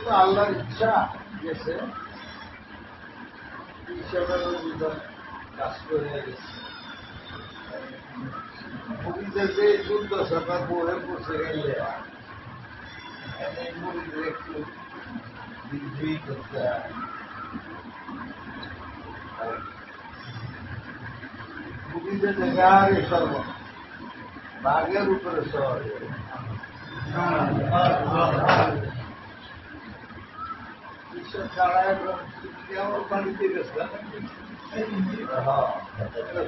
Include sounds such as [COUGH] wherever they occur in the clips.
তো আল্লাহর ইচ্ছা গেছে হিসাবে কাজ করে গেছে যে যুদ্ধ সভা পড়ে বসে গেলে মুড়িদের একটু বিদ্রোহী করতে হয় মুড়িদের জায়গায় সর্ব বাঘের উপরে সর ঈশ্বর ছাড়ায় আমার বাড়িতে গেছে হ্যাঁ এটা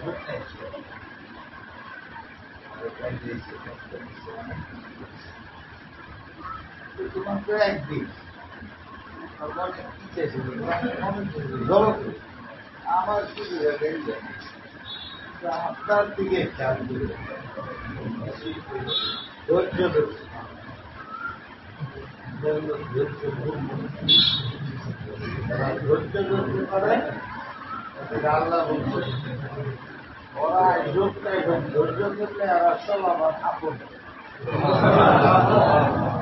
আপনার দিকে করে ধৈর্য ধৈর্য ধরতে পারে। আল্লাহ বলছে ওরা যোগটা এখন ধৈর্য ধরলে আর আসল আমার আপন। [LAUGHS]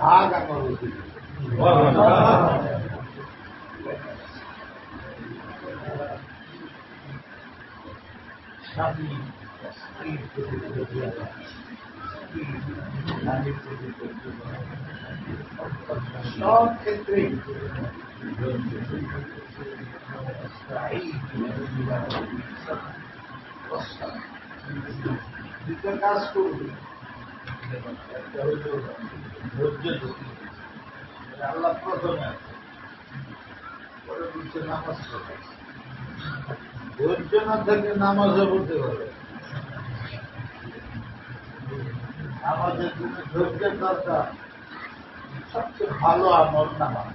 Haga com você. sabe espírito de poder, espírito de poder. Só que tem extraído da nossa. Fica cascudo. ধৈর্য না থাকলে নামাজও পড়তে জন্য ধৈর্যের দরকার সবচেয়ে ভালো আমল নামাজ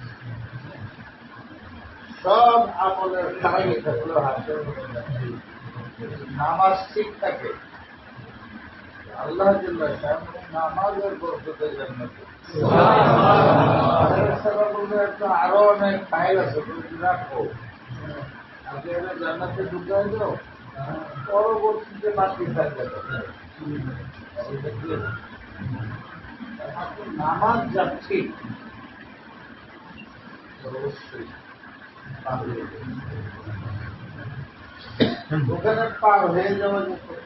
সব আমলের নামাজ ঠিক থাকে। আল্লাহ নামাজের বরকতে একটা আরও অনেক ফাইল আছে রাখো। আগে এরা জান্নাতে ঢুকাই দাও, পরবর্তীতে বাকি থাকবে নামাজ যা ঠিক অবশ্যই ওখানে পার হয়ে যাওয়া যে কত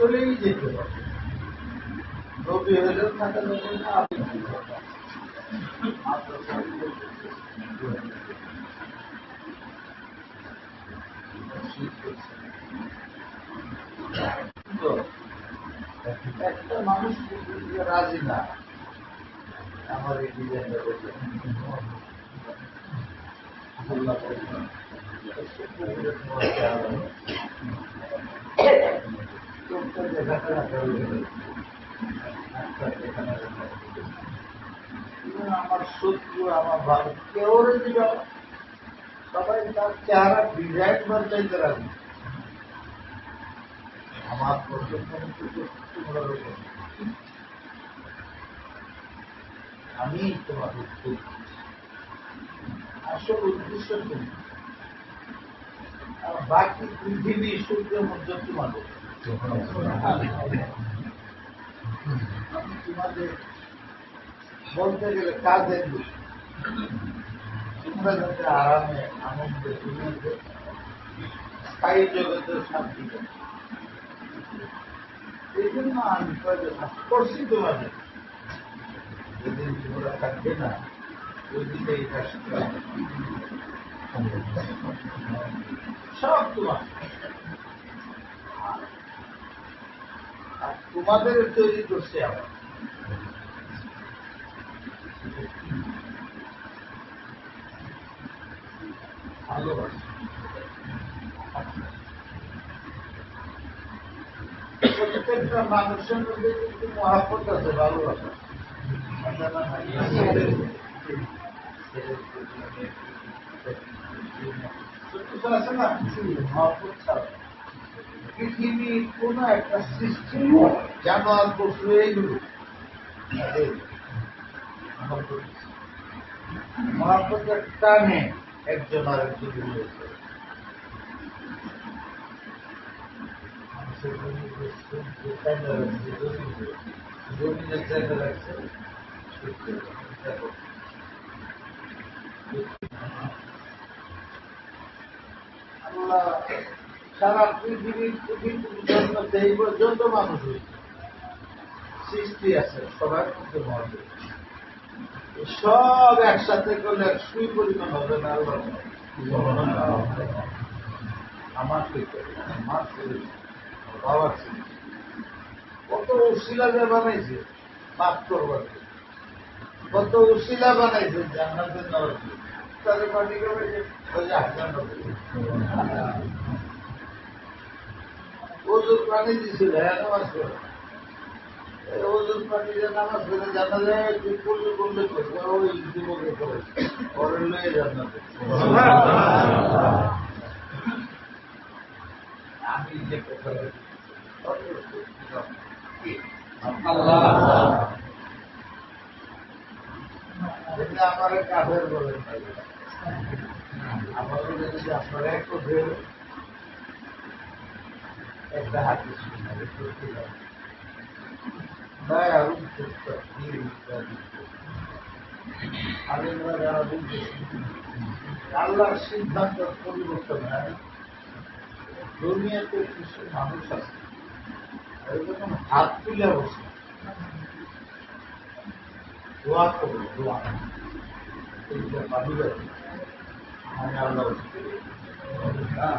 চলেই যেতে পারে। একটা মানুষ রাজি না আমার এই ডিজাইনটা আমার শত্রু আমার ভালো কেউ দিল সবাই তার চেহারা ডিজাইন বদলাইতে রাখবে আমার আমি তোমার উত্তর আসল উদ্দেশ্য তুমি আর বাকি পৃথিবী সূর্যের মধ্যে তোমাদের আমি তোমাদের বলতে গেলে কাজের তোমরা যাতে আরামে আনন্দে দুনিয়াতে স্থায়ী জগতের শান্তি এই জন্য আমি করছি তোমাদের যেদিন তোমরা থাকবে না ওই দিকে কাজটা সব তোমার আর তোমাদের তৈরি করছে আবার। ভালোবাসা। প্রত্যেকটা মানুষের মধ্যে কিন্তু মহাপত আছে, ভালোবাসা। আছে না? মহাপত ছাড়া। পৃথিবীর কোন একটা সৃষ্টি এইগুলো মহাপতের টানে একজন আর একজন রয়েছে। রাখছে, আল্লাহ সারা পৃথিবীর পৃথিবীর জন্য এই পর্যন্ত মানুষ সৃষ্টি আছে, সবার মধ্যে মহাদেব সব একসাথে করলে এক সুই পরিমাণ হবে না আমার আমার বাবার কত উশিলা যে বানাইছে, মাফ করবার কত উশিলা বানাইছে, জান্নাতের জন্য। তাদের পার্টি করে যে, ওই যে হাজার ওজুর পানি দিছিল হ্যাঁ ওজুর পানি যে নামাজ পড়ে জানা তুই করবে ওই যুবকে করে আমি যে কথা আমার কাফের বলেন। আমাদের যদি আপনারা একটু একটা হাতি শুনে দয়ালু আলেমরা যারা বুঝতেছে আল্লাহর সিদ্ধান্ত পরিবর্তন, হয়? দুনিয়াতে কিছু মানুষ আছে এরকম হাত তুলে বসে। দোয়া করব দোয়া। এইটা পাবি আমি আল্লাহ হ্যাঁ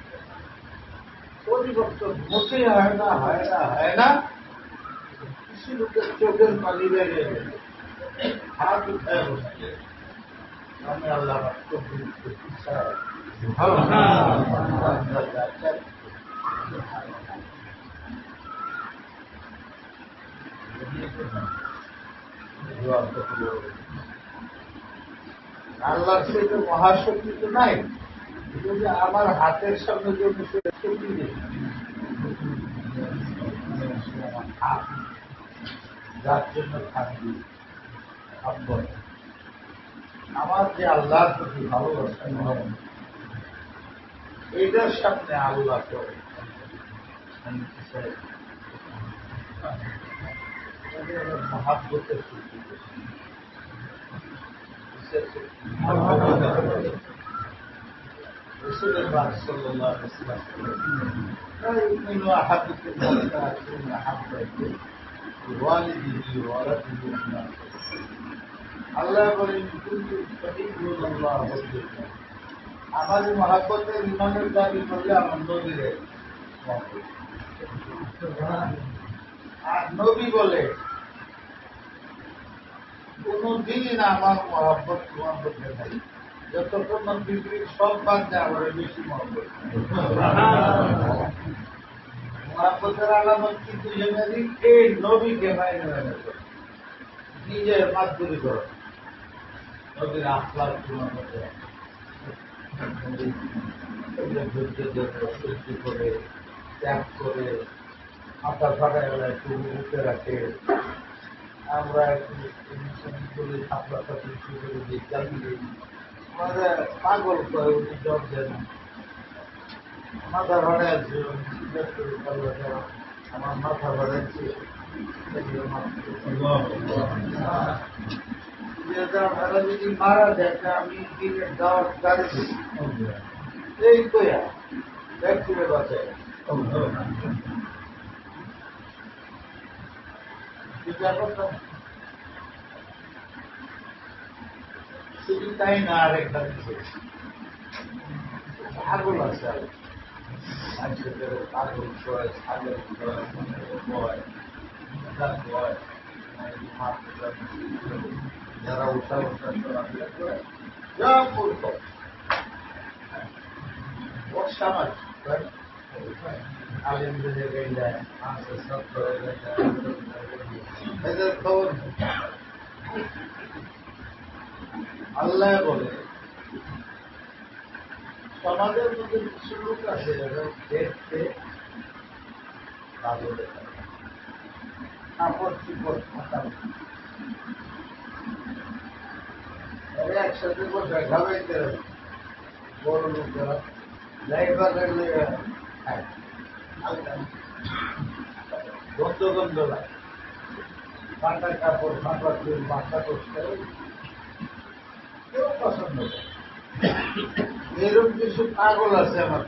পরিবর্তন মোটেই হয় না হয় না হয় না। কিছু লোকের চোখের পানি বেরিয়ে গেছে। হাত উঠায় বসছে আমি আল্লাহ আল্লাহর সাথে মহাশক্তি তো নাই। আমার হাতের সামনে শক্তি যার জন্য থাকবি আমার যে আল্লাহর প্রতি ভালোবাসা এইটার সামনে আল্লাহ করে সৃষ্টি আমার মহাপতের ইমানের দাবি করলে আমার নদীরে আর নবী বলে কোনদিন আমার মহাব্বত তোমার মধ্যে নাই। যতক্ষণ পৃথিবীর সব বাদ দেয় আমার বেশি মহব্বত আলামত কিন্তু জেনে এই নবীকে মাইনে। নিজের নদীর আফলার করে ত্যাগ করে একটু উঠে রাখে আমরা একটু করে করে দিই চালিয়ে পাগল করে উনি জব দেন। মাথা ভাড়া আছে আমার মাথা ভাড়াচ্ছে ভাড়া যদি মারা যায় আমি দিনের দাওয়াত গাড়ি এই কয়া ব্যক্তিরে বাঁচায়। শুধু তাই না আর একটা বিষয় পাগল আছে আর মানুষের পাগল হয় ছাগল হয় হয় যারা উঠা উঠা চলাফেরা করে যা করত অসামাজিক আলেমদের গাইলায় মানুষের সব এদের খবর আল্লাহ বলে। সমাজের মধ্যে কিছু লোক আছে যারা দেখতে ভালো কাপড় চুপড় থাকা একসাথে বসে খাবাইতে বড় লোকেরা ড্রাইভার লাগলে গন্ধ গন্ধ লাগে। পাটা কাপড় ফাঁকা চুল মাথা করতে কেউ পছন্দ করে এরকম কিছু পাগল আছে আমার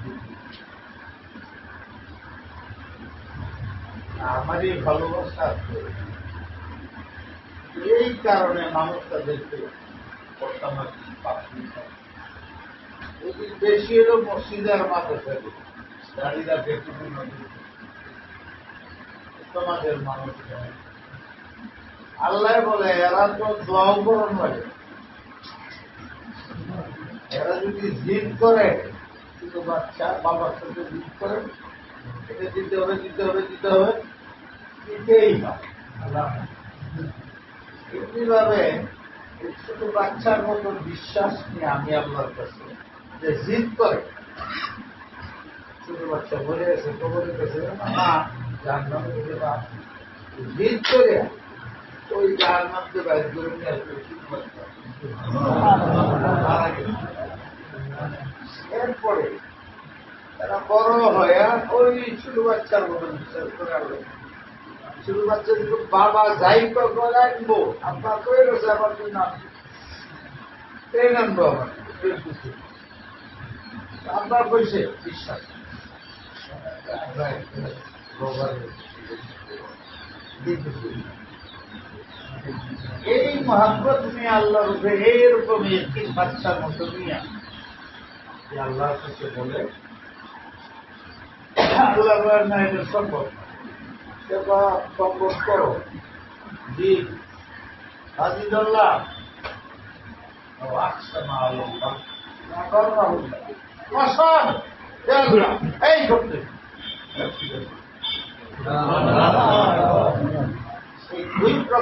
আমারই ভালোবাসা এই কারণে মানুষ তাদেরকে বেশি হলো মসজিদের থাকে দাঁড়িয়ে ব্যক্তিপূর্ণ সমাজের মানুষ আল্লাহ বলে এরা তো দোয়াও করণ লাগে এরা যদি জিদ করে, কিন্তু বাচ্চা বাবার সাথে জিদ করে, এটা দিতে হবে দিতে হবে দিতে হবে, দিতেই হবে। এমনিভাবে শুধু বাচ্চার মতো বিশ্বাস নিয়ে আমি আপনার কাছে যে জিদ করে। ছোট বাচ্চা বলে আছে কবরের কাছে মা জাহান্নামে দিতে পার জিদ করে, ওই জাহান্নামকে বাইর করে নিয়ে আসবে। শুধু বাচ্চা গেছে এরপরে তারা বড় হয় ওই ছোট বাচ্চার মতো বিশ্বাস করে ছোট বাবা যাই করে আপনার তো গেছে আমার আনব আমার আপনার কইছে বিশ্বাস এই মহাব্বত নিয়ে আল্লাহর উপরে এইরকম একটি বাচ্চার মতো নিয়ে আল্লাহর কাছে বলে, আল্লাহ না সম্ভব করো। জি। আকসামা আল্লাহ। এই করতে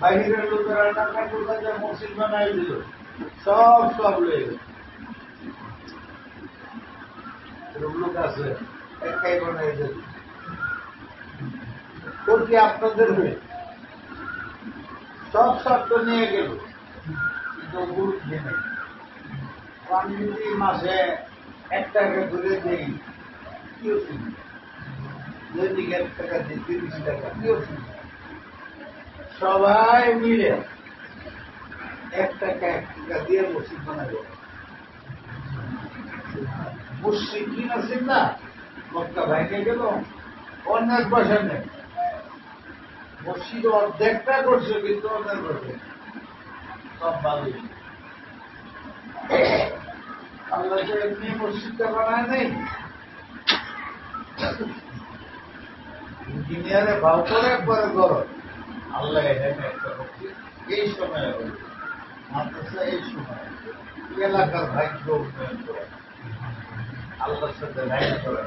বাহিরের লোকেরা মসজিদ বানাই দিল। সব সব লোক আছে একাই বানাই দিল কি আপনাদের হয়ে? সব শর্ত নিয়ে গেল। কিন্তু নেই। আমি যদি মাসে এক টাকা করে দিই, কি অসুবিধা? দৈনিক এক টাকা দিই, তিরিশ টাকা, কি অসুবিধা? সবাই মিলে এক টাকা দিয়ে মসজিদ বানাবে। কি আছেন না, মক্কা ভেঙে গেল অনেক পয়সা নেই। মসজিদ অর্ধেকটা করছে, কিন্তু অর্ধেক করছে সব ভালো আল্লাহ এমনি মসজিদটা বানায় নেই। ইঞ্জিনিয়ারে ভাব করে, একবারে করো আল্লাহ এখানে একটা মসজিদ এই সময় মাদ্রাসা এই সময় এলাকার ভাগ্য উন্নয়ন করে। আল্লাহর সাথে লাইন করে।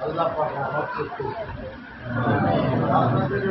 আল্লাহ। আপনাদের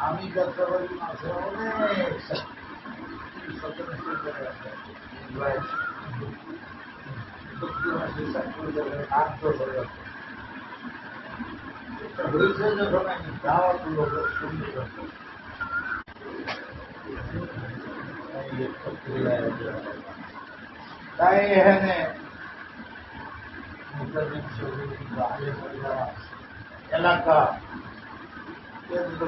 আমি যাত্রাবাড়ি মাসে অনেক সতেরো হয়েছে যখন আমি দাওয়াত দিল সুন্দর তাই এখানে এলাকা কেন্দ্র